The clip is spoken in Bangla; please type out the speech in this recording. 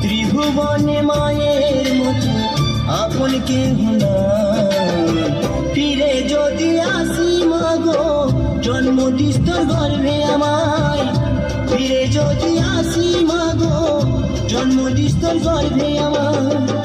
ত্রিভুবনে মায়ের মতো আপন কেহ না ফিরে যদি আসি মাগো, জন্ম দিস্তর গর্ভে আমায়। ফিরে যদি আসি মাগো, জন্ম দিস্তর গর্ভে আমায়।